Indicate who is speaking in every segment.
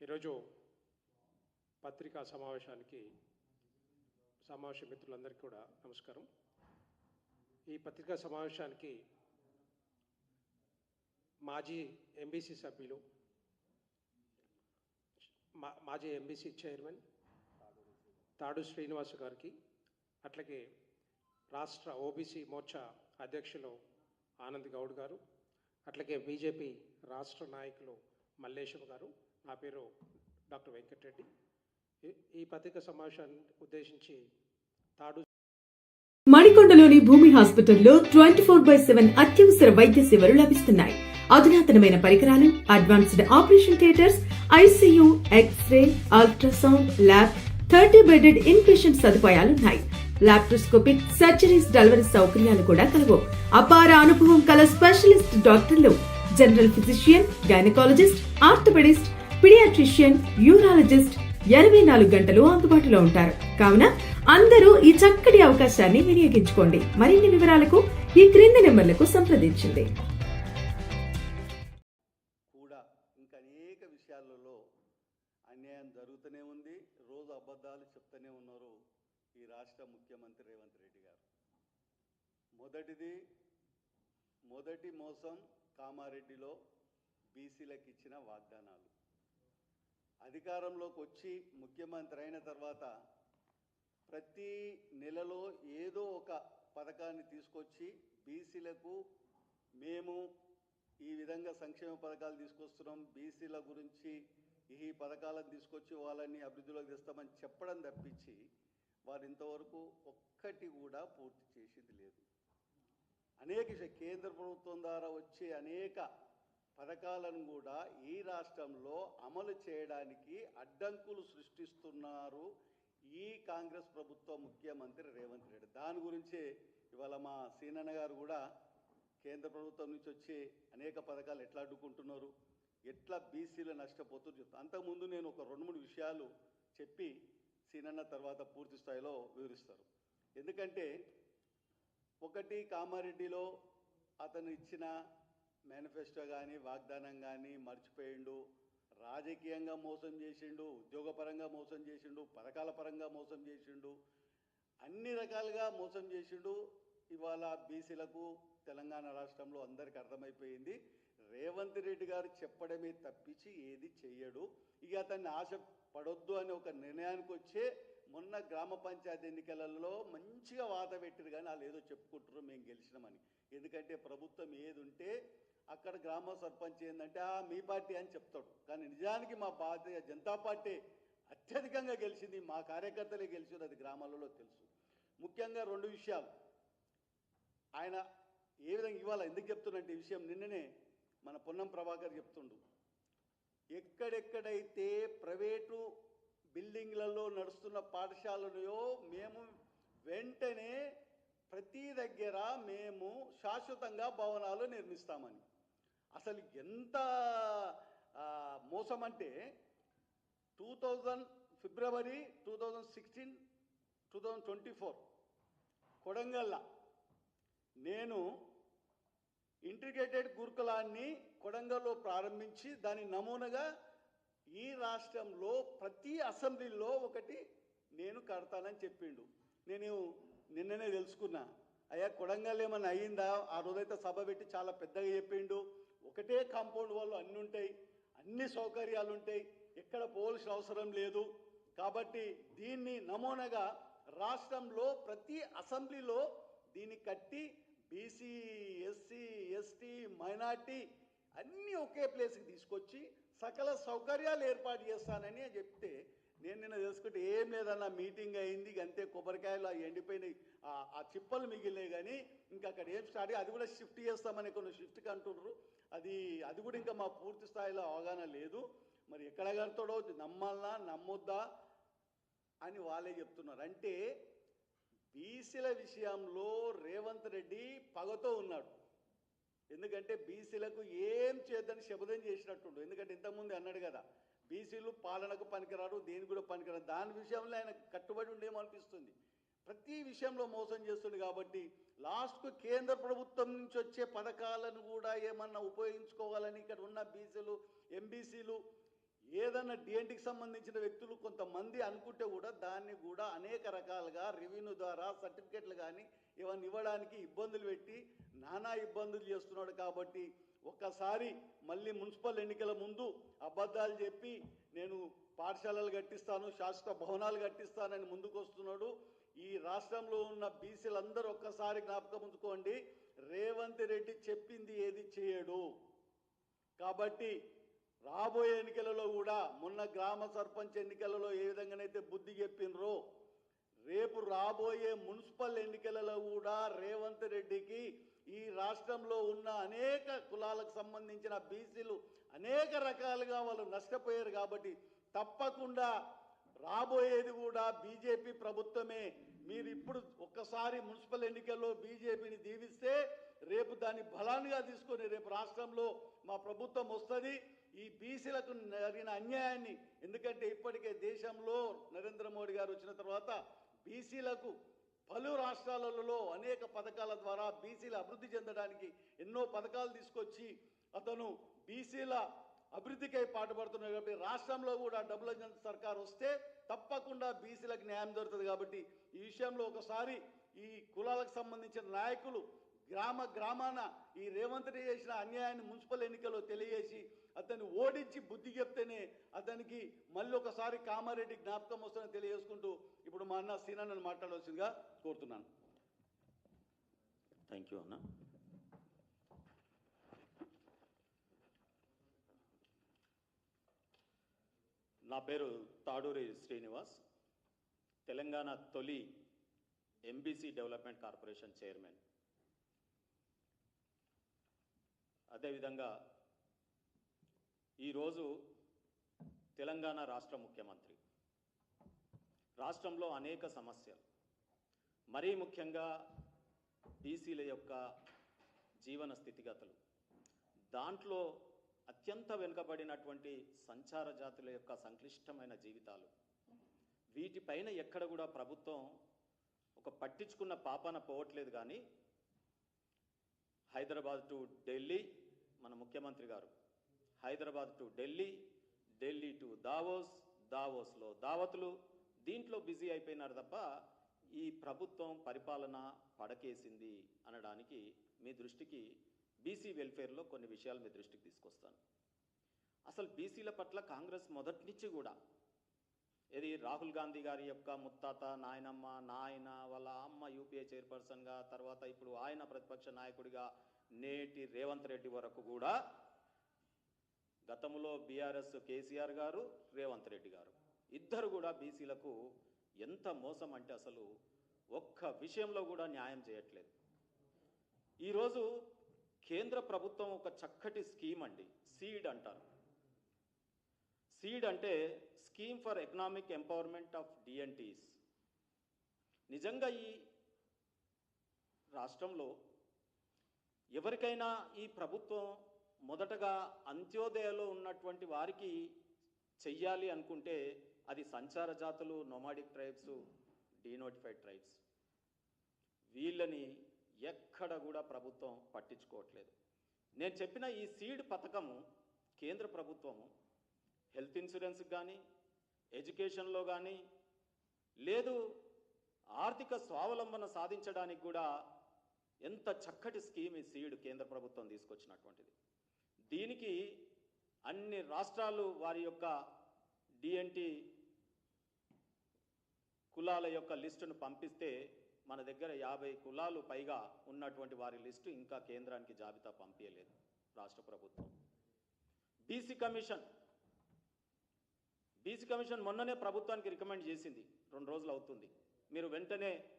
Speaker 1: ఈరోజు పత్రికా సమావేశానికి సమావేశ మిత్రులందరికీ కూడా నమస్కారం. ఈ పత్రికా సమావేశానికి మాజీ ఎంబీసీ సభ్యులు మా మాజీ ఎంబీసీ చైర్మన్ తాడు శ్రీనివాస్ గారికి అట్లాగే రాష్ట్ర ఓబీసీ మోర్చా అధ్యక్షులు ఆనంద్ గౌడ్ గారు అట్లాగే బీజేపీ రాష్ట్ర నాయకులు మల్లేశం గారు నా పేరు డాక్టర్ వెంకటరెడ్డి. ఈ- పత్రిక సమావేశాన్ని ఉద్దేశించి తాడు
Speaker 2: మణికొండలోని భూమి హాస్పిటల్లో ట్వంటీ ఫోర్ బై సెవెన్ అత్యవసర వైద్య సేవలు లభిస్తున్నాయి. అధునాతనమైన పరికరాలు advanced operation theatres ICU X ray ultrasound lab thirty bedded in patient సదుపాయాలున్నాయి laparoscopic surgeries delivery సౌకర్యాలు కూడా కలవు. అపార అనుభవం కల స్పెషలిస్ట్ డాక్టర్లు general physician gynaecologist orthopaedist paediatrician urologist ఇరవై నాలుగు గంటలు అందుబాటులో ఉంటారు. కావున అందరూ ఈ చక్కటి అవకాశాన్ని వినియోగించుకోండి. మరిన్ని వివరాలకు ఈ క్రింది నెంబర్లకు సంప్రదించండి.
Speaker 3: కూడా ఇంకా అనేక విషయాలలో అన్యాయం జరుగుతూనే ఉంది. రోజు అబద్ధాలు చెప్తూనే ఉన్నారు ఈ రాష్ట్ర ముఖ్యమంత్రి రేవంత్ రెడ్డి గారు. మొదటిది మొదటి మోసం కామారెడ్డిలో బీసీలకు ఇచ్చిన వాగ్దానాలు. అధికారంలోకి వచ్చి ముఖ్యమంత్రి అయిన తర్వాత ప్రతి నెలలో ఏదో ఒక పథకాన్ని తీసుకొచ్చి బీసీలకు మేము ఈ విధంగా సంక్షేమ పథకాలు తీసుకొస్తున్నాం. బీసీల గురించి ఈ పథకాలను తీసుకొచ్చి వాళ్ళని అభివృద్ధిలోకి తెస్తామని చెప్పడం తప్పించి వారు ఇంతవరకు ఒక్కటి కూడా పూర్తి చేసింది లేదు. అనేక కేంద్ర ప్రభుత్వం ద్వారా వచ్చే అనేక పథకాలను కూడా ఈ రాష్ట్రంలో అమలు చేయడానికి అడ్డంకులు సృష్టిస్తున్నారు ఈ కాంగ్రెస్ ప్రభుత్వ ముఖ్యమంత్రి రేవంత్ రెడ్డి. దాని గురించే ఇవాళ మా సీనన్న గారు కూడా కేంద్ర ప్రభుత్వం నుంచి వచ్చే అనేక పథకాలు ఎట్లా అడ్డుకుంటున్నారు ఎట్లా బీసీలు నష్టపోతున్నారు చెప్తా అంతకుముందు నేను ఒక రెండు మూడు విషయాలు చెప్పి సీనన్న తర్వాత పూర్తి స్థాయిలో వివరిస్తారు. ఎందుకంటే ఒకటి కామారెడ్డిలో అతను ఇచ్చిన మేనిఫెస్టో కానీ వాగ్దానం కానీ మర్చిపోయిండు. రాజకీయంగా మోసం చేసిండు ఉద్యోగపరంగా మోసం చేసిండు పథకాల పరంగా మోసం చేసిండు. అన్ని రకాలుగా మోసం చేసిండు. ఇవాళ బీసీలకు తెలంగాణ రాష్ట్రంలో అందరికి అర్థమైపోయింది. రేవంత్ రెడ్డి గారు చెప్పడమే తప్పించి ఏది చెయ్యడు. ఇక అతన్ని ఆశ పడొద్దు అనే ఒక నిర్ణయానికి వచ్చే మొన్న గ్రామ పంచాయతీ ఎన్నికలలో మంచిగా వాత పెట్టారు కానీ వాళ్ళు ఏదో చెప్పుకుంటారు మేము గెలిచినామని. ఎందుకంటే ప్రభుత్వం ఏది ఉంటే అక్కడ గ్రామ సర్పంచ్ ఏంటంటే "ఆ, మీ పార్టీ అని చెప్తాడు. కానీ నిజానికి మా భారతీయ జనతా పార్టీ అత్యధికంగా గెలిచింది మా కార్యకర్తలే గెలిచింది అది గ్రామాలలో తెలుసు. ముఖ్యంగా రెండు విషయాలు. ఆయన ఏ విధంగా ఇవాళ ఎందుకు చెప్తున్నట్టు ఈ విషయం నిన్ననే మన పొన్నం ప్రభాకర్ చెప్తుండు. ఎక్కడెక్కడైతే ప్రైవేటు బిల్డింగ్లలో నడుస్తున్న పాఠశాలలుయో మేము వెంటనే ప్రతి దగ్గర మేము శాశ్వతంగా భవనాలు నిర్మిస్తామని. అసలు ఎంత మోసం అంటే టూ థౌజండ్ ఫిబ్రవరి two thousand sixteen two thousand twenty four కొడంగల్లా నేను ఇంటిగ్రేటెడ్ గురుకులాన్ని కొడంగల్లో ప్రారంభించి దాని నమూనాగా ఈ రాష్ట్రంలో ప్రతి అసెంబ్లీలో ఒకటి నేను కడతానని చెప్పిండు. నేను నిన్ననే తెలుసుకున్నా. అయ్యా కొడంగల్ ఏమన్నా అయ్యిందా? ఆ రోజైతే సభ పెట్టి చాలా పెద్దగా చెప్పిండు. ఒకటే కాంపౌండ్ వాళ్ళు అన్నీ ఉంటాయి అన్ని సౌకర్యాలు ఉంటాయి ఎక్కడ పోవాల్సిన అవసరం లేదు. కాబట్టి దీన్ని నమూనాగా రాష్ట్రంలో ప్రతి అసెంబ్లీలో దీన్ని కట్టి బీసీ ఎస్సీ ఎస్టీ మైనార్టీ అన్నీ ఒకే ప్లేస్కి తీసుకొచ్చి సకల సౌకర్యాలు ఏర్పాటు చేస్తానని చెప్తే నేను నిన్న తెలుసుకుంటే ఏం లేదన్న మీటింగ్ అయింది అంతే కొబ్బరికాయలు ఎండిపోయినాయి. ఆ- ఆ చిప్పలు మిగిలినాయి కానీ ఇంకా అక్కడ ఏం స్టార్ట్ అది కూడా షిఫ్ట్ చేస్తామని కొన్ని షిఫ్ట్కి అంటున్నారు అది అది కూడా ఇంకా మా పూర్తి స్థాయిలో అవగాహన లేదు. మరి ఎక్కడ కడతాడో నమ్మాలనా నమ్మొద్దా అని వాళ్ళే చెప్తున్నారు. అంటే బీసీల విషయంలో రేవంత్ రెడ్డి పగతో ఉన్నాడు. ఎందుకంటే బీసీలకు ఏం చేద్దని శబదం చేసినట్టుండు. ఎందుకంటే ఇంతకుముందు అన్నాడు కదా బీసీలు పాలనకు పనికిరారు దేనికి కూడా పనికిరారు. దాని విషయంలో ఆయన కట్టుబడి ఉండేమనిపిస్తుంది ప్రతి విషయంలో మోసం చేస్తుంది కాబట్టి లాస్ట్కు కేంద్ర ప్రభుత్వం నుంచి వచ్చే పథకాలను కూడా ఏమన్నా ఉపయోగించుకోవాలని ఇక్కడ ఉన్న బీసీలు ఎంబీసీలు ఏదన్నా డిఎన్టీకి సంబంధించిన వ్యక్తులు కొంతమంది అనుకుంటే కూడా దాన్ని కూడా అనేక రకాలుగా రెవెన్యూ ద్వారా సర్టిఫికెట్లు కానీ ఇవన్నీ ఇవ్వడానికి ఇబ్బందులు పెట్టి నానా ఇబ్బందులు చేస్తున్నాడు కాబట్టి ఒక్కసారి మళ్ళీ మున్సిపల్ ఎన్నికల ముందు అబద్ధాలు చెప్పి నేను పాఠశాలలు కట్టిస్తాను శాశ్వత భవనాలు కట్టిస్తానని ముందుకు వస్తున్నాడు. ఈ రాష్ట్రంలో ఉన్న బీసీలందరూ ఒక్కసారి జ్ఞాపకం ఉంచుకోండి. రేవంత్ రెడ్డి చెప్పింది ఏది చేయడు. కాబట్టి రాబోయే ఎన్నికలలో కూడా మొన్న గ్రామ సర్పంచ్ ఎన్నికలలో ఏ విధంగానైతే బుద్ధి చెప్పినరో రేపు రాబోయే మున్సిపల్ ఎన్నికలలో కూడా రేవంత్ రెడ్డికి ఈ రాష్ట్రంలో ఉన్న అనేక కులాలకు సంబంధించిన బీసీలు అనేక రకాలుగా వాళ్ళు నష్టపోయారు కాబట్టి తప్పకుండా రాబోయేది కూడా బీజేపీ ప్రభుత్వమే. మీరు ఇప్పుడు ఒక్కసారి మున్సిపల్ ఎన్నికల్లో బీజేపీని దీవిస్తే రేపు దాన్ని బలాన్నిగా తీసుకొని రేపు రాష్ట్రంలో మా ప్రభుత్వం వస్తుంది. ఈ బీసీలకు జరిగిన అన్యాయాన్ని ఎందుకంటే ఇప్పటికే దేశంలో నరేంద్ర మోడీ గారు వచ్చిన తర్వాత బీసీలకు పలు రాష్ట్రాలలో అనేక పథకాల ద్వారా బీసీల అభివృద్ధి చెందడానికి ఎన్నో పథకాలు తీసుకొచ్చి అతను బీసీల అభివృద్ధికై పాటుపడుతున్నాడు కాబట్టి రాష్ట్రంలో కూడా డబుల్ ఇంజన్ సర్కార్ వస్తే తప్పకుండా బీసీలకు న్యాయం దొరుకుతుంది కాబట్టి ఈ విషయంలో ఒకసారి ఈ కులాలకు సంబంధించిన నాయకులు గ్రామ గ్రామాన ఈ రేవంత్ రెడ్డి చేసిన అన్యాయాన్ని మున్సిపల్ ఎన్నికల్లో తెలియజేసి అతన్ని ఓడించి బుద్ధి చెప్తేనే అతనికి మళ్ళీ ఒకసారి కామారెడ్డి జ్ఞాపకం వస్తుందని తెలియజేసుకుంటూ ఇప్పుడు మా అన్న సీనన్నను మాట్లాడవలసిందిగా కోరుతున్నాను.
Speaker 4: థ్యాంక్ యూ అన్న. నా పేరు తాడూరి శ్రీనివాస్ తెలంగాణ తొలి ఎంబీసీ డెవలప్మెంట్ కార్పొరేషన్ చైర్మన్. అదేవిధంగా ఈరోజు తెలంగాణ రాష్ట్ర ముఖ్యమంత్రి. రాష్ట్రంలో అనేక సమస్యలు. మరీ ముఖ్యంగా బీసీల యొక్క జీవన స్థితిగతులు. దాంట్లో అత్యంత వెనుకబడినటువంటి సంచార జాతుల యొక్క సంక్లిష్టమైన జీవితాలు. వీటిపైన ఎక్కడ కూడా ప్రభుత్వం ఒక పట్టించుకున్న పాపాన పోవట్లేదు కానీ హైదరాబాద్ టు ఢిల్లీ మన ముఖ్యమంత్రి గారు. Hyderabad to Delhi Delhi to Davos దావోస్లో దావతులు. దీంట్లో బిజీ అయిపోయినారు తప్ప ఈ ప్రభుత్వం పరిపాలన పడకేసింది అనడానికి మీ దృష్టికి బీసీ వెల్ఫేర్లో కొన్ని విషయాలు మీ దృష్టికి తీసుకొస్తాను. అసలు బీసీల పట్ల కాంగ్రెస్ మొదటి నుంచి కూడా ఇది రాహుల్ గాంధీ గారి యొక్క ముత్తాత నాయనమ్మ నాయన వాళ్ళ అమ్మ యూపీఏ చైర్పర్సన్గా తర్వాత ఇప్పుడు ఆయన ప్రతిపక్ష నాయకుడిగా నేటి రేవంత్ రెడ్డి వరకు కూడా గతంలో బీఆర్ఎస్ కేసీఆర్ గారు రేవంత్ రెడ్డి గారు. ఇద్దరు కూడా బీసీలకు ఎంత మోసం అంటే అసలు ఒక్క విషయంలో కూడా న్యాయం చేయట్లేదు. ఈరోజు కేంద్ర ప్రభుత్వం ఒక చక్కటి స్కీమ్ అండి సీడ్ అంటారు. సీడ్ అంటే scheme for economic empowerment of DNTs నిజంగా ఈ రాష్ట్రంలో ఎవరికైనా ఈ ప్రభుత్వం మొదటగా అంత్యోదయలో ఉన్నటువంటి వారికి చెయ్యాలి అనుకుంటే అది సంచార జాతులు నొమాడిక్ ట్రైబ్స్ డీనోటిఫైడ్ ట్రైబ్స్ వీళ్ళని ఎక్కడ కూడా ప్రభుత్వం పట్టించుకోవట్లేదు. నేను చెప్పిన ఈ సీడ్ పథకము కేంద్ర ప్రభుత్వము హెల్త్ ఇన్సూరెన్స్ కానీ ఎడ్యుకేషన్లో కానీ లేదు ఆర్థిక స్వావలంబన సాధించడానికి కూడా ఎంత చక్కటి స్కీమ్ ఈ సీడ్ కేంద్ర ప్రభుత్వం తీసుకొచ్చినటువంటిది. దీనికి అన్ని రాష్ట్రాలు వారి యొక్క డిఎన్టీ కులాల యొక్క లిస్టును పంపిస్తే మన దగ్గర యాభై కులాలు పైగా ఉన్నటువంటి వారి లిస్టు ఇంకా కేంద్రానికి జాబితా పంపించలేదు రాష్ట్ర ప్రభుత్వం. BC commission. బీసీ కమిషన్ మొన్ననే ప్రభుత్వానికి రికమెండ్ చేసింది. రెండు రోజులు అవుతుంది. మీరు వెంటనే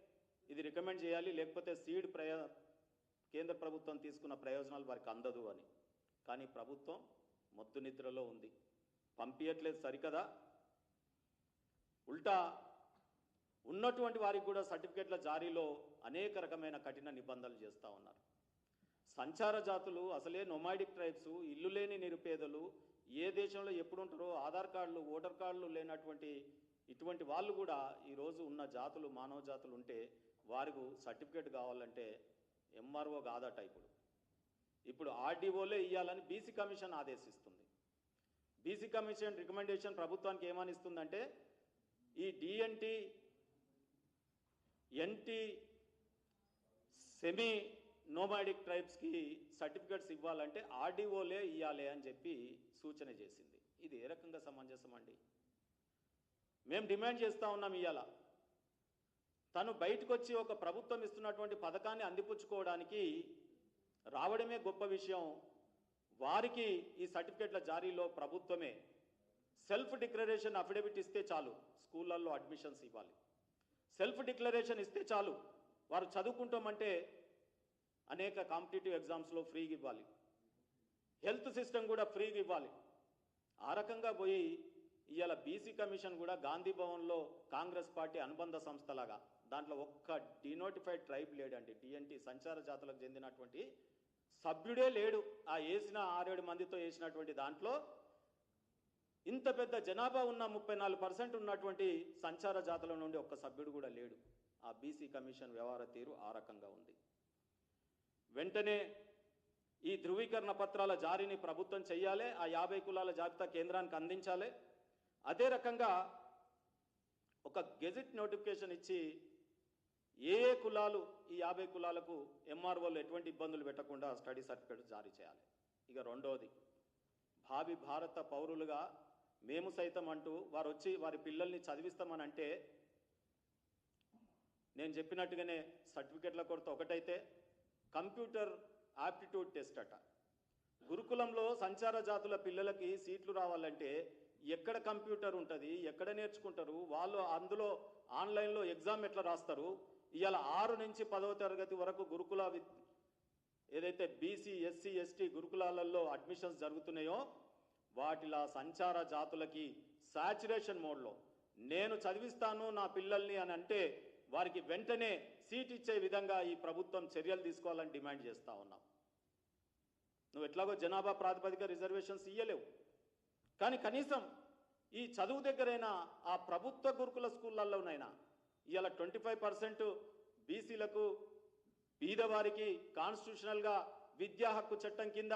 Speaker 4: ఇది రికమెండ్ చేయాలి లేకపోతే సీడ్ ప్రయో కేంద్ర ప్రభుత్వం తీసుకున్న ప్రయోజనాలు వారికి అందదు అని. కానీ ప్రభుత్వం మొద్దు నిద్రలో ఉంది. పంపించట్లేదు సరికదా? ఉల్టా ఉన్నటువంటి వారికి కూడా సర్టిఫికెట్ల జారీలో అనేక రకమైన కఠిన నిబంధనలు చేస్తూ ఉన్నారు. సంచార జాతులు అసలే నొమాడిక్ ట్రైబ్స్ ఇల్లు లేని నిరుపేదలు ఏ దేశంలో ఎప్పుడు ఉంటారో ఆధార్ కార్డులు ఓటర్ కార్డులు లేనటువంటి ఇటువంటి వాళ్ళు కూడా ఈరోజు ఉన్న జాతులు మానవ జాతులు ఉంటే వారికి సర్టిఫికేట్ కావాలంటే ఎంఆర్ఓ కాదట ఇప్పుడు ఇప్పుడు ఆర్డీఓలే ఇవ్వాలని బీసీ కమిషన్ ఆదేశిస్తుంది. బీసీ కమిషన్ రికమెండేషన్ ప్రభుత్వానికి ఏమని ఇస్తుందంటే ఈ డిఎన్టీ ఎన్టీ సెమీ నోమాడిక్ ట్రైబ్స్కి సర్టిఫికెట్స్ ఇవ్వాలంటే ఆర్డీఓలే ఇవ్వాలి అని చెప్పి సూచన చేసింది. ఇది ఏ రకంగా సమంజసం అండి మేము డిమాండ్ చేస్తూ ఉన్నాం ఇవాళ తను బయటకు వచ్చి ఒక ప్రభుత్వం ఇస్తున్నటువంటి పథకాన్ని అందిపుచ్చుకోవడానికి రావడమే గొప్ప విషయం. వారికి ఈ సర్టిఫికెట్ల జారీలో ప్రభుత్వమే. సెల్ఫ్ డిక్లరేషన్ అఫిడవిట్ ఇస్తే చాలు స్కూళ్ళల్లో అడ్మిషన్స్ ఇవ్వాలి. సెల్ఫ్ డిక్లరేషన్ ఇస్తే చాలు వారు చదువుకుంటామంటే అనేక కాంపిటేటివ్ ఎగ్జామ్స్లో ఫ్రీగా ఇవ్వాలి. హెల్త్ సిస్టమ్ కూడా ఫ్రీగా ఇవ్వాలి. ఆ రకంగా పోయి ఇవాళ బీసీ కమిషన్ కూడా గాంధీ భవన్లో కాంగ్రెస్ పార్టీ అనుబంధ సంస్థలాగా దాంట్లో ఒక్క డినోటిఫైడ్ ట్రైబ్ లేడండి. డిఎన్టీ సంచార జాతులకు చెందినటువంటి సభ్యుడే లేడు. ఆ వేసిన ఆరేడు మందితో వేసినటువంటి దాంట్లో ఇంత పెద్ద జనాభా ఉన్న ముప్పై నాలుగు పర్సెంట్ ఉన్నటువంటి సంచార జాతుల నుండి ఒక్క సభ్యుడు కూడా లేడు. ఆ బీసీ కమిషన్ వ్యవహార తీరు ఆ రకంగా ఉంది. వెంటనే ఈ ధృవీకరణ పత్రాల జారీని ప్రభుత్వం చేయాలి ఆ యాభై కులాల జాబితా కేంద్రానికి అందించాలి. అదే రకంగా ఒక గెజిట్ నోటిఫికేషన్ ఇచ్చి ఏ ఏ కులాలు ఈ యాభై కులాలకు ఎంఆర్ఓలు ఎటువంటి ఇబ్బందులు పెట్టకుండా స్టడీ సర్టిఫికేట్ జారీ చేయాలి. ఇక రెండోది భావి భారత పౌరులుగా మేము సైతం అంటూ వారు వచ్చి వారి పిల్లల్ని చదివిస్తామని అంటే నేను చెప్పినట్టుగానే సర్టిఫికెట్ల కొరత ఒకటైతే కంప్యూటర్ ఆప్టిట్యూడ్ టెస్ట్ అట. గురుకులంలో సంచార జాతుల పిల్లలకి సీట్లు రావాలంటే ఎక్కడ కంప్యూటర్ ఉంటుంది ఎక్కడ నేర్చుకుంటారు వాళ్ళు అందులో ఆన్లైన్లో ఎగ్జామ్ ఎట్లా రాస్తారు ఇవాళ ఆరు నుంచి పదవ తరగతి వరకు గురుకుల విద్ ఏదైతే బీసీ ఎస్సీ ఎస్టీ గురుకులాలలో అడ్మిషన్స్ జరుగుతున్నాయో వాటిలా సంచార జాతులకి సాచురేషన్ మోడ్లో. నేను చదివిస్తాను నా పిల్లల్ని అని అంటే వారికి వెంటనే సీట్ ఇచ్చే విధంగా ఈ ప్రభుత్వం చర్యలు తీసుకోవాలని డిమాండ్ చేస్తూ ఉన్నాం. నువ్వు ఎట్లాగో జనాభా ప్రాతిపదిక రిజర్వేషన్స్ ఇయ్యలేవు. కానీ కనీసం ఈ చదువు దగ్గరైనా ఆ ప్రభుత్వ గురుకుల స్కూళ్ళల్లోనైనా ఇవాళ ట్వంటీ ఫైవ్ పర్సెంట్ బీసీలకు బీదవారికి కాన్స్టిట్యూషనల్గా విద్యా హక్కు చట్టం కింద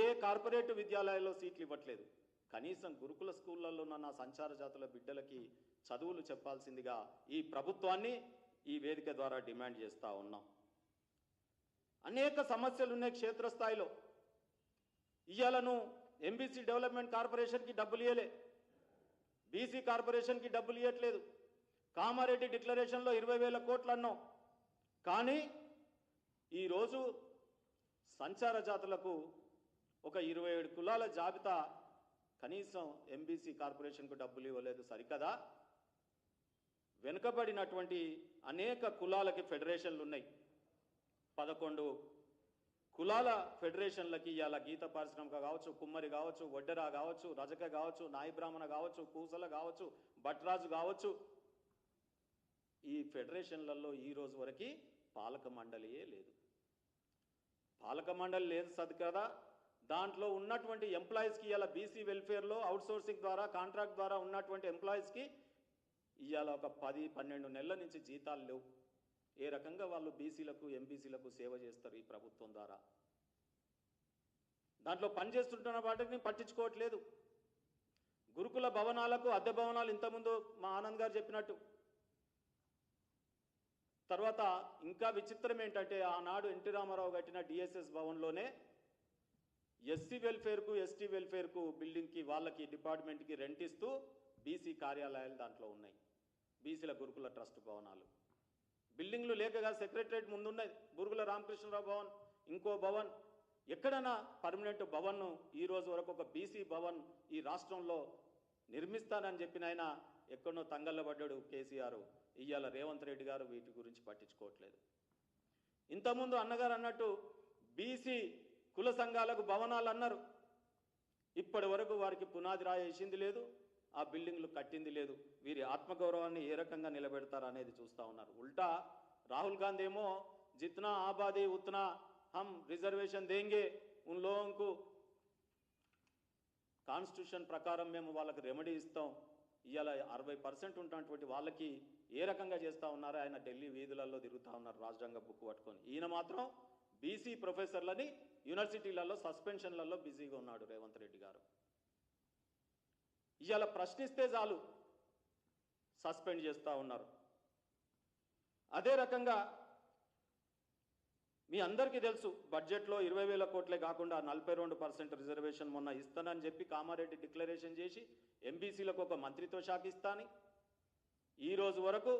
Speaker 4: ఏ కార్పొరేట్ విద్యాలయాల్లో సీట్లు ఇవ్వట్లేదు. కనీసం గురుకుల స్కూళ్ళల్లో ఉన్న నా సంచార జాతుల బిడ్డలకి చదువులు చెప్పాల్సిందిగా ఈ ప్రభుత్వాన్ని ఈ వేదిక ద్వారా డిమాండ్ చేస్తూ ఉన్నాం. అనేక సమస్యలు ఉన్నాయి క్షేత్రస్థాయిలో. ఇయ్యాలను ఎంబీసీ డెవలప్మెంట్ కార్పొరేషన్కి డబ్బులు ఇవ్వలే బీసీ కార్పొరేషన్కి డబ్బులు ఇవ్వట్లేదు కామారెడ్డి డిక్లరేషన్లో ఇరవై వేల కోట్లు అన్నాం కానీ ఈరోజు సంచార జాతులకు ఒక ఇరవై ఏడు కులాల జాబితా కనీసం ఎంబీసీ కార్పొరేషన్కు డబ్బులు ఇవ్వలేదు సరికదా? వెనుకబడినటువంటి అనేక కులాలకి ఫెడరేషన్లు ఉన్నాయి. పదకొండు కులాల ఫెడరేషన్లకి ఇవాళ గీత పారిశ్రామిక కావచ్చు కుమ్మరి కావచ్చు వడ్డెరా కావచ్చు రజక కావచ్చు నాయి బ్రాహ్మణ కావచ్చు పూసల కావచ్చు భట్రాజు కావచ్చు ఈ ఫెడరేషన్లలో ఈ రోజు వరకు పాలక మండలియే లేదు. పాలక మండలి లేదు సది కదా. దాంట్లో ఉన్నటువంటి ఎంప్లాయీస్కి ఇవాళ బీసీ వెల్ఫేర్లో అవుట్సోర్సింగ్ ద్వారా కాంట్రాక్ట్ ద్వారా ఉన్నటువంటి ఎంప్లాయీస్కి ఇవాళ ఒక పది పన్నెండు నెలల నుంచి జీతాలు లేవు. ఏ రకంగా వాళ్ళు బీసీలకు ఎంబీసీలకు సేవ చేస్తారు ఈ ప్రభుత్వం ద్వారా? దాంట్లో పనిచేస్తుంటున్న వాటిని పట్టించుకోవట్లేదు. గురుకుల భవనాలకు అద్దె భవనాలు ఇంతకుముందు మా ఆనంద్ గారు చెప్పినట్టు తర్వాత ఇంకా విచిత్రం ఏంటంటే ఆనాడు ఎన్టీ రామారావు కట్టిన డిఎస్ఎస్ భవన్లోనే ఎస్సీ వెల్ఫేర్కు ఎస్టీ వెల్ఫేర్కు బిల్డింగ్కి వాళ్ళకి డిపార్ట్మెంట్కి రెంట్ ఇస్తూ బీసీ కార్యాలయాలు దాంట్లో ఉన్నాయి. బీసీల గురుకుల ట్రస్ట్ భవనాలు. బిల్డింగ్లు లేకగా సెక్రటరేట్ ముందున్నది. బురుగుల రామకృష్ణరావు భవన్ ఇంకో భవన్. ఎక్కడైనా పర్మనెంట్ భవన్ను ఈ రోజు వరకు ఒక బీసీ భవన్ ఈ రాష్ట్రంలో నిర్మిస్తానని చెప్పిన ఆయన ఎక్కడో తంగల్లబడ్డాడు కేసీఆర్. ఇయ్యాల రేవంత్ రెడ్డి గారు వీటి గురించి పట్టించుకోవట్లేదు. ఇంతకుముందు అన్నగారు అన్నట్టు బీసీ కుల సంఘాలకు భవనాలు అన్నారు. ఇప్పటి వరకు వారికి పునాది రాయేసింది లేదు ఆ బిల్డింగ్లు కట్టింది లేదు. వీరి ఆత్మగౌరవాన్ని ఏ రకంగా నిలబెడతారు అనేది చూస్తూ ఉన్నారు. ఉల్టా రాహుల్ గాంధీ ఏమో జిత్నా ఆబాదీ ఉత్నా హమ్ రిజర్వేషన్ దేంగే ఉన్ లోగోంకు కాన్స్టిట్యూషన్ ప్రకారం మేము వాళ్ళకి రెమెడీ ఇస్తాం. ఇవాళ అరవై పర్సెంట్ ఉన్నటువంటి వాళ్ళకి ఏ రకంగా చేస్తూ ఉన్నారో ఆయన ఢిల్లీ వీధులలో తిరుగుతూ ఉన్నారు రాజ్యాంగ బుక్ పట్టుకొని. ఈయన మాత్రం బీసీ ప్రొఫెసర్లని యూనివర్సిటీలలో సస్పెన్షన్లలో బిజీగా ఉన్నాడు రేవంత్ రెడ్డి గారు. ఇవాళ ప్రశ్నిస్తే చాలు సస్పెండ్ చేస్తూ ఉన్నారు. అదే రకంగా మీ అందరికీ తెలుసు బడ్జెట్లో ఇరవై వేల కోట్లే కాకుండా నలభై రెండు పర్సెంట్ రిజర్వేషన్ మొన్న ఇస్తానని చెప్పి కామారెడ్డి డిక్లరేషన్ చేసి ఎంబీసీలకు ఒక మంత్రిత్వ శాఖ ఇస్తాని. ఈ రోజు వరకు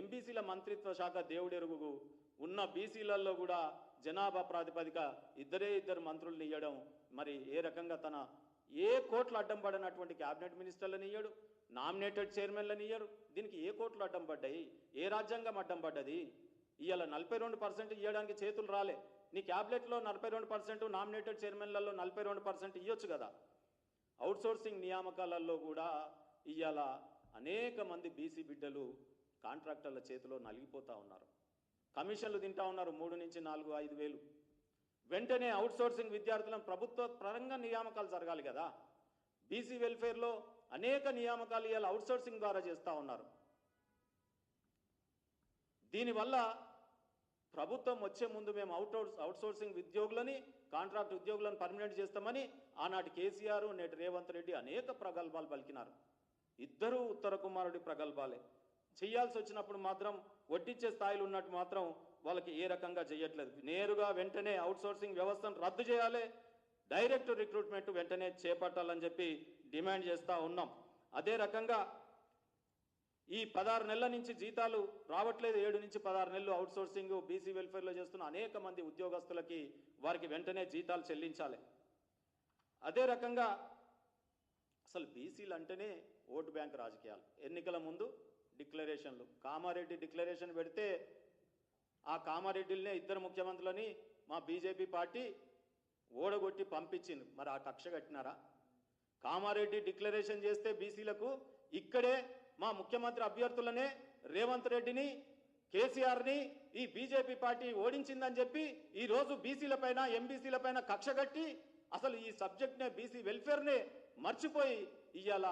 Speaker 4: ఎంబీసీల మంత్రిత్వ శాఖ దేవుడెరుగుకు ఉన్న బీసీలలో కూడా జనాభా ప్రాతిపదిక ఇద్దరే ఇద్దరు మంత్రుల్ని ఇవ్వడం మరి ఏ రకంగా తన ఏ కోట్లు అడ్డం పడినటువంటి క్యాబినెట్ మినిస్టర్లను ఇయ్యడు నామినేటెడ్ చైర్మన్లను ఇయ్యరు. దీనికి ఏ కోట్లు అడ్డం పడ్డాయి? ఏ రాజ్యాంగం అడ్డం పడ్డది? ఇవాళ నలభై రెండు పర్సెంట్ ఇవ్వడానికి చేతులు రాలే. నీ క్యాబినెట్లో నలభై రెండు పర్సెంట్ నామినేటెడ్ చైర్మన్లలో నలభై రెండు పర్సెంట్ ఇవ్వచ్చు కదా. అవుట్సోర్సింగ్ నియామకాలలో కూడా ఇవాళ అనేక మంది బీసీ బిడ్డలు కాంట్రాక్టర్ల చేతిలో నలిగిపోతూ ఉన్నారు. కమిషన్లు తింటా ఉన్నారు మూడు నుంచి నాలుగు ఐదు వేలు. వెంటనే అవుట్సోర్సింగ్ విద్యార్థులను ప్రభుత్వ పరంగా నియామకాలు జరగాలి కదా. బీసీ వెల్ఫేర్లో అనేక నియామకాలు ఇవాళ అవుట్సోర్సింగ్ ద్వారా చేస్తూ ఉన్నారు. దీనివల్ల ప్రభుత్వం వచ్చే ముందు మేము అవుట్ అవుట్సోర్సింగ్ ఉద్యోగులని కాంట్రాక్ట్ ఉద్యోగులను పర్మనెంట్ చేస్తామని ఆనాటి కేసీఆర్ నేటి రేవంత్ రెడ్డి అనేక ప్రగల్భాలు పలికినారు. ఇద్దరూ ఉత్తర కుమారుడి ప్రగల్భాలే. చేయాల్సి వచ్చినప్పుడు మాత్రం వడ్డిచ్చే స్థాయిలో ఉన్నట్టు మాత్రం వాళ్ళకి ఏ రకంగా చేయట్లేదు. నేరుగా వెంటనే అవుట్సోర్సింగ్ వ్యవస్థను రద్దు చేయాలి డైరెక్ట్ రిక్రూట్మెంట్ వెంటనే చేపట్టాలని చెప్పి డిమాండ్ చేస్తూ ఉన్నాం. అదే రకంగా ఈ పదహారు నెలల నుంచి జీతాలు రావట్లేదు. ఏడు నుంచి పదహారు నెలలు అవుట్సోర్సింగ్ బీసీ వెల్ఫేర్లో చేస్తున్న అనేక మంది ఉద్యోగస్తులకి వారికి వెంటనే జీతాలు చెల్లించాలి. అదే రకంగా అసలు బీసీలు అంటేనే ఓటు బ్యాంక్ రాజకీయాలు. ఎన్నికల ముందు డిక్లరేషన్లు. కామారెడ్డి డిక్లరేషన్ పెడితే ఆ కామారెడ్డిలనే ఇద్దరు ముఖ్యమంత్రులని మా బీజేపీ పార్టీ ఓడగొట్టి పంపించింది. మరి ఆ కక్ష కట్టినారా? కామారెడ్డి డిక్లరేషన్ చేస్తే బీసీలకు ఇక్కడే మా ముఖ్యమంత్రి అభ్యర్థులనే రేవంత్ రెడ్డిని కేసీఆర్ని ఈ బీజేపీ పార్టీ ఓడించిందని చెప్పి ఈరోజు బీసీల పైన ఎంబీసీల పైన కక్ష కట్టి అసలు ఈ సబ్జెక్ట్నే బీసీ వెల్ఫేర్నే మర్చిపోయి ఇవాళ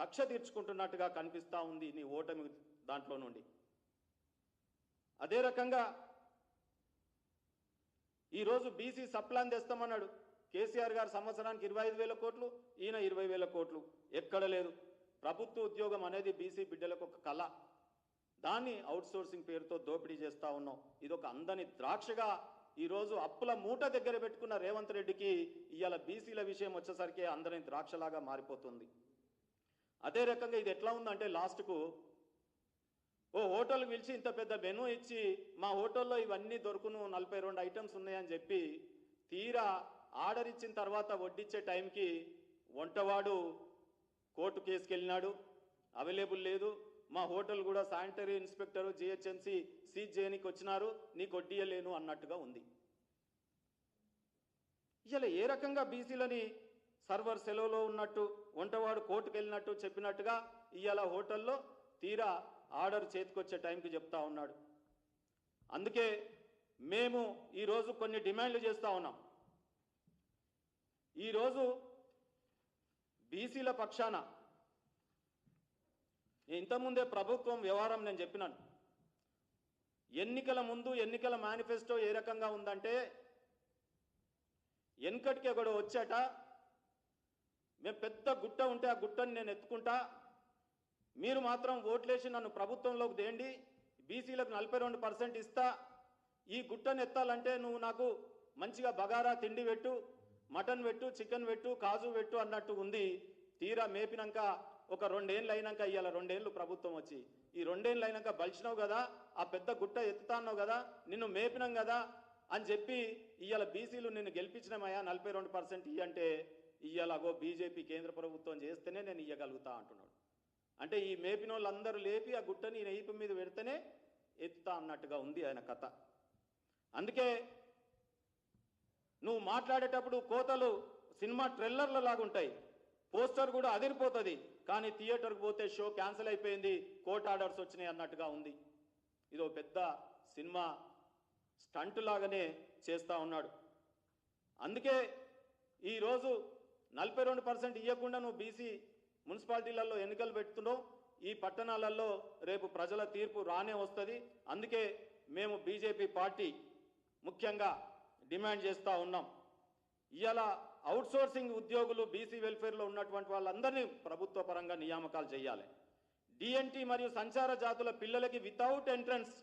Speaker 4: కక్ష తీర్చుకుంటున్నట్టుగా కనిపిస్తా ఉంది నీ ఓటమి దాంట్లో నుండి. అదే రకంగా ఈరోజు బీసీ సప్లాన్ తెస్తామన్నాడు. కేసీఆర్ గారు సంవత్సరానికి ఇరవై ఐదు వేల కోట్లు ఈయన ఇరవై వేల కోట్లు. ఎక్కడ లేదు. ప్రభుత్వ ఉద్యోగం అనేది బీసీ బిడ్డలకు ఒక కళ. దాన్ని అవుట్సోర్సింగ్ పేరుతో దోపిడీ చేస్తూ ఉన్నాం. ఇది ఒక అందని ద్రాక్షగా ఈరోజు అప్పుల మూట దగ్గర పెట్టుకున్న రేవంత్ రెడ్డికి ఇవాళ బీసీల విషయం వచ్చేసరికి అందరిని ద్రాక్షలాగా మారిపోతుంది. అదే రకంగా ఇది ఎట్లా ఉందంటే లాస్ట్కు ఓ హోటల్ పిలిచి ఇంత పెద్ద మెనూ ఇచ్చి మా హోటల్లో ఇవన్నీ దొరుకును నలభై రెండు ఐటమ్స్ ఉన్నాయని చెప్పి తీరా ఆర్డర్ ఇచ్చిన తర్వాత వడ్డిచ్చే టైంకి వంటవాడు కోర్టు కేసుకెళ్ళినాడు. అవైలబుల్ లేదు. మా హోటల్ కూడా శానిటరీ ఇన్స్పెక్టర్ జిహెచ్ఎంసి సీజ్ చేయనికి వచ్చినారు. నీకు వడ్డీయలేను అన్నట్టుగా ఉంది. ఇలా ఏ రకంగా బీసీలని సర్వర్ సెలవులో ఉన్నట్టు వంటవాడు కోర్టుకు వెళ్ళినట్టు చెప్పినట్టుగా ఇవాళ హోటల్లో తీరా ఆర్డర్ చేతికొచ్చే టైంకి చెప్తా ఉన్నాడు. అందుకే మేము ఈరోజు కొన్ని డిమాండ్లు చేస్తూ ఉన్నాం. ఈరోజు బీసీల పక్షాన ఇంతకుముందే ప్రభుత్వం వ్యవహారం నేను చెప్పినాను. ఎన్నికల ముందు ఎన్నికల మేనిఫెస్టో ఏ రకంగా ఉందంటే వెనకటికి ఒకడు వచ్చాట మేము పెద్ద గుట్ట ఉంటే ఆ గుట్టని నేను ఎత్తుకుంటా మీరు మాత్రం ఓట్లేసి నన్ను ప్రభుత్వంలోకి దేండి బీసీలకు నలభై రెండు పర్సెంట్ ఇస్తా ఈ గుట్టను ఎత్తాలంటే నువ్వు నాకు మంచిగా బగారా తిండి పెట్టు మటన్ పెట్టు చికెన్ పెట్టు కాజు పెట్టు అన్నట్టు ఉంది. తీరా మేపినాక ఒక రెండేళ్ళు అయినాక ఇవాళ రెండేళ్ళు ప్రభుత్వం వచ్చి. ఈ రెండేళ్ళు అయినాక బలిచినావు కదా ఆ పెద్ద గుట్ట ఎత్తుతాన్నావు కదా నిన్ను మేపినాం కదా అని చెప్పి ఇవాళ బీసీలు నిన్ను గెలిపించినామయ్యా నలభై రెండు పర్సెంట్ ఇయ్యంటే ఇయ్యాలగో బీజేపీ కేంద్ర ప్రభుత్వం చేస్తేనే నేను ఇయ్యగలుగుతా అంటున్నాడు. అంటే ఈ మేపిన వాళ్ళందరూ లేపి ఆ గుట్టని ఈయన మీద పెడితేనే ఎత్తుతా అన్నట్టుగా ఉంది ఆయన కథ. అందుకే నువ్వు మాట్లాడేటప్పుడు కోతలు సినిమా ట్రెల్లర్ల లాగుంటాయి పోస్టర్ కూడా అదిరిపోతుంది. కానీ థియేటర్కి పోతే షో క్యాన్సిల్ అయిపోయింది. కోర్ట్ ఆర్డర్స్ వచ్చినాయి అన్నట్టుగా ఉంది. ఇదో పెద్ద సినిమా స్టంట్ లాగానే చేస్తూ ఉన్నాడు. అందుకే ఈరోజు నలభై రెండు పర్సెంట్ ఇవ్వకుండా నువ్వు బీసీ మున్సిపాలిటీలలో ఎన్నికలు పెడుతున్నావు. ఈ పట్టణాలలో రేపు ప్రజల తీర్పు రానే వస్తుంది. అందుకే మేము బీజేపీ పార్టీ ముఖ్యంగా డిమాండ్ చేస్తూ ఉన్నాం. ఇవాళ అవుట్సోర్సింగ్ ఉద్యోగులు బీసీ వెల్ఫేర్లో ఉన్నటువంటి వాళ్ళందరినీ ప్రభుత్వ పరంగా నియామకాలు చేయాలి. డిఎన్టీ మరియు సంచార జాతుల పిల్లలకి వితౌట్ ఎంట్రన్స్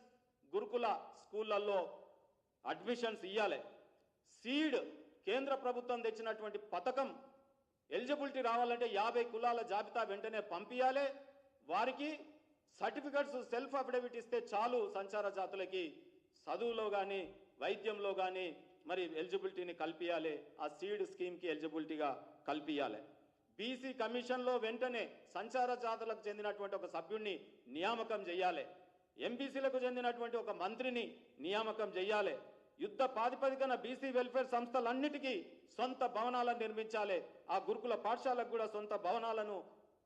Speaker 4: గురుకుల స్కూళ్ళల్లో అడ్మిషన్స్ ఇవ్వాలి సీడ్ కేంద్ర ప్రభుత్వం తెచ్చినటువంటి పథకం ఎలిజిబిలిటీ రావాలంటే యాభై కులాల జాబితా వెంటనే పంపించాలి వారికి సర్టిఫికెట్స్ సెల్ఫ్ అఫిడవిట్ ఇస్తే చాలు సంచార జాతులకి చదువులో కానీ వైద్యంలో కానీ మరి ఎలిజిబిలిటీని కల్పించాలి ఆ సీడ్ స్కీమ్కి ఎలిజిబిలిటీగా కల్పించాలి బీసీ కమిషన్లో వెంటనే సంచార జాతులకు చెందినటువంటి ఒక సభ్యుడిని నియామకం చేయాలి. ఎంబీసీలకు చెందినటువంటి ఒక మంత్రిని నియామకం చేయాలి. యుద్ధ ప్రాతిపదికన బీసీ వెల్ఫేర్ సంస్థలన్నిటికీ సొంత భవనాలను నిర్మించాలి. ఆ గురుకుల పాఠశాలకు కూడా సొంత భవనాలను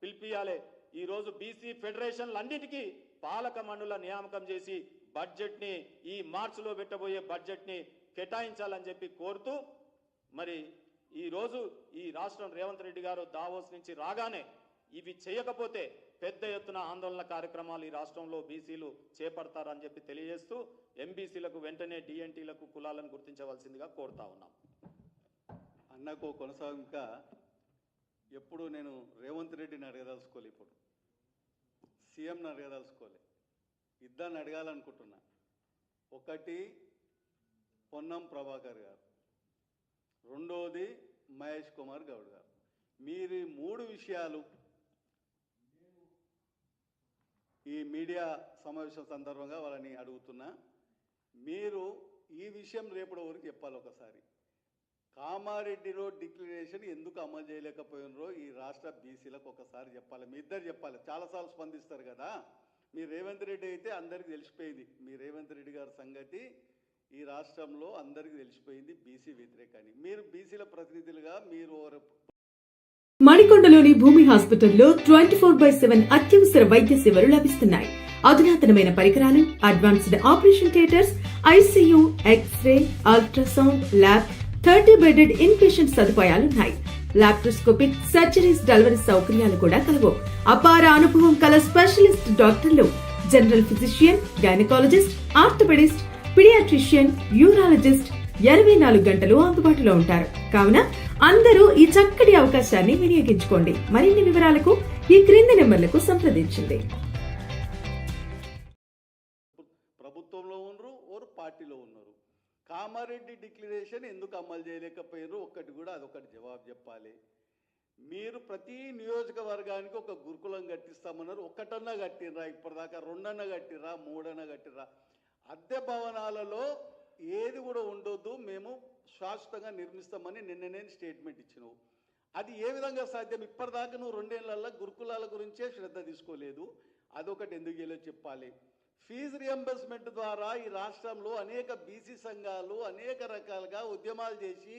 Speaker 4: పిలిపియాలి. ఈరోజు బీసీ ఫెడరేషన్లన్నిటికీ పాలక మండల నియామకం చేసి బడ్జెట్ని ఈ మార్చిలో పెట్టబోయే బడ్జెట్ని కేటాయించాలని చెప్పి కోరుతూ మరి ఈరోజు ఈ రాష్ట్రం రేవంత్ రెడ్డి గారు దావోస్ నుంచి రాగానే ఇవి చేయకపోతే పెద్ద ఎత్తున ఆందోళన కార్యక్రమాలు ఈ రాష్ట్రంలో బీసీలు చేపడతారని చెప్పి తెలియజేస్తూ ఎంబీసీలకు వెంటనే డిఎన్టీలకు కులాలను గుర్తించవలసిందిగా కోరుతా ఉన్నాం.
Speaker 3: అన్నకు కొనసాగింక ఎప్పుడు నేను రేవంత్ రెడ్డిని అడగదలుచుకోలే ఇప్పుడు. సీఎంని అడగదలుచుకోలే. ఇద్దరిని అడగాలనుకుంటున్నా. ఒకటి పొన్నం ప్రభాకర్ గారు. రెండోది మహేష్ కుమార్ గౌడ్ గారు. మీరు మూడు విషయాలు ఈ మీడియా సమావేశం సందర్భంగా వాళ్ళని అడుగుతున్నా. మీరు ఈ విషయం రేపటి వరకు చెప్పాలి ఒకసారి. కామారెడ్డిలో డిక్లరేషన్ ఎందుకు అమలు చేయలేకపోయినరో ఈ రాష్ట్ర బీసీలకు ఒకసారి చెప్పాలి. మీ ఇద్దరు చెప్పాలి. చాలాసార్లు స్పందిస్తారు కదా. మీ రేవంత్ రెడ్డి అయితే అందరికీ తెలిసిపోయింది. మీ రేవంత్ రెడ్డి గారి సంగతి ఈ రాష్ట్రంలో అందరికీ తెలిసిపోయింది బీసీ వ్యతిరేకని మీరు బీసీల ప్రతినిధులుగా మీరు
Speaker 2: మణికొండలోని భూమి హాస్పిటల్లో ట్వంటీ ఫోర్ బై సెవెన్ అత్యవసర వైద్య సేవలు లభిస్తున్నాయి. అధునాతనమైన పరికరాలు advanced operation theatres ICU X ray ultrasound lab thirty bedded in patient సదుపాయాలున్నాయి. Laparoscopic surgeries delivery సౌకర్యాలు కూడా కలవు. అపార అనుభవం కల స్పెషలిస్ట్ డాక్టర్లు general physician gynaecologist orthopaedist paediatrician urologist ఇరవై నాలుగు గంటలు అందుబాటులో ఉంటారు. కావున అందరూ ఈ చక్కటి అవకాశాన్ని వినియోగించుకోండి. మరిన్ని వివరాలకు ఈ క్రింది నెంబర్లకు సంప్రదించండి.
Speaker 3: ప్రభుత్వంలో ఉన్నారు ఓరు పార్టీలో ఉన్నారు. కామారెడ్డి డిక్లరేషన్ ఎందుకు అమలు చేయలేకపోయారు ఒక్కటి కూడా అదొకటి జవాబు చెప్పాలి. మీరు ప్రతి నియోజకవర్గానికి ఒక గురుకులం కట్టిస్తామన్నారు. ఒకటన్నా కట్టిర్రా ఇప్పటిదాకా రెండన్నా కట్టిరా మూడన్నా కట్టిరా అద్దె భవనాలలో ఏది కూడా ఉండొద్దు మేము శాశ్వతంగా నిర్మిస్తామని నిన్న నేను స్టేట్మెంట్ ఇచ్చినావు. అది ఏ విధంగా సాధ్యం? ఇప్పటిదాకా నువ్వు రెండేళ్ళలో గురుకులాల గురించే శ్రద్ధ తీసుకోలేదు. అదొకటి ఎందుకు చేయలేదు చెప్పాలి? ఫీజు రియంబర్స్మెంట్ ద్వారా ఈ రాష్ట్రంలో అనేక బీసీ సంఘాలు అనేక రకాలుగా ఉద్యమాలు చేసి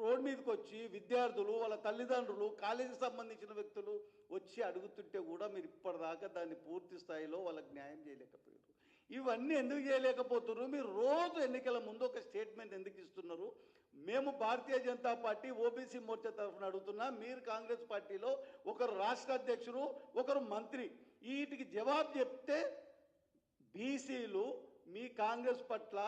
Speaker 3: రోడ్ మీదకి వచ్చి విద్యార్థులు వాళ్ళ తల్లిదండ్రులు కాలేజీకి సంబంధించిన వ్యక్తులు వచ్చి అడుగుతుంటే కూడా మీరు ఇప్పటిదాకా దాన్ని పూర్తి స్థాయిలో వాళ్ళకి న్యాయం చేయలేకపోయారు. ఇవన్నీ ఎందుకు చేయలేకపోతున్నారు? మీరు రోజు ఎన్నికల ముందు ఒక స్టేట్మెంట్ ఎందుకు ఇస్తున్నారు? మేము భారతీయ జనతా పార్టీ ఓబీసీ మోర్చా తరఫున అడుగుతున్నా మీరు కాంగ్రెస్ పార్టీలో ఒకరు రాష్ట్ర అధ్యక్షుడు ఒకరు మంత్రి వీటికి జవాబు చెప్తే బీసీలు మీ కాంగ్రెస్ పట్ల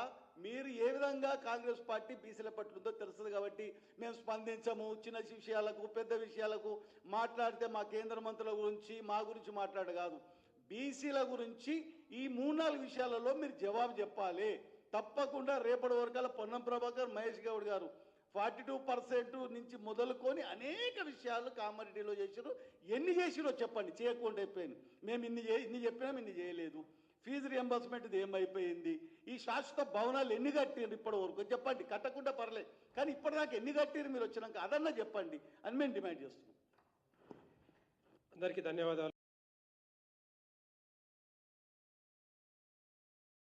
Speaker 3: మీరు ఏ విధంగా కాంగ్రెస్ పార్టీ బీసీల పట్ల ఉందో తెలుస్తుంది కాబట్టి మేము స్పందించము. చిన్న విషయాలకు పెద్ద విషయాలకు మాట్లాడితే మా కేంద్ర మంత్రుల గురించి మా గురించి మాట్లాడ కాదు బీసీల గురించి ఈ మూడు నాలుగు విషయాలలో మీరు జవాబు చెప్పాలి. తప్పకుండా రేపటి వరకల్లా పొన్నం ప్రభాకర్ మహేష్ గౌడ్ గారు ఫార్టీ టూ పర్సెంట్ నుంచి మొదలుకొని అనేక విషయాలు కామారెడ్డిలో చేసారు ఎన్ని చేసిరో చెప్పండి చేయకుండా అయిపోయింది. మేము ఇన్ని ఇన్ని చెప్పినాం ఇన్ని చేయలేదు. ఫీజు రియంబర్స్మెంట్ది ఏమైపోయింది? ఈ శాశ్వత భవనాలు ఎన్ని కట్టిరు ఇప్పటి వరకు? చెప్పండి కట్టకుండా పర్లేదు. కానీ ఇప్పటిదాకా ఎన్ని కట్టిరు మీరు వచ్చినాక? అదన్నా చెప్పండి అని మేము డిమాండ్ చేస్తున్నాం.
Speaker 1: అందరికీ ధన్యవాదాలు.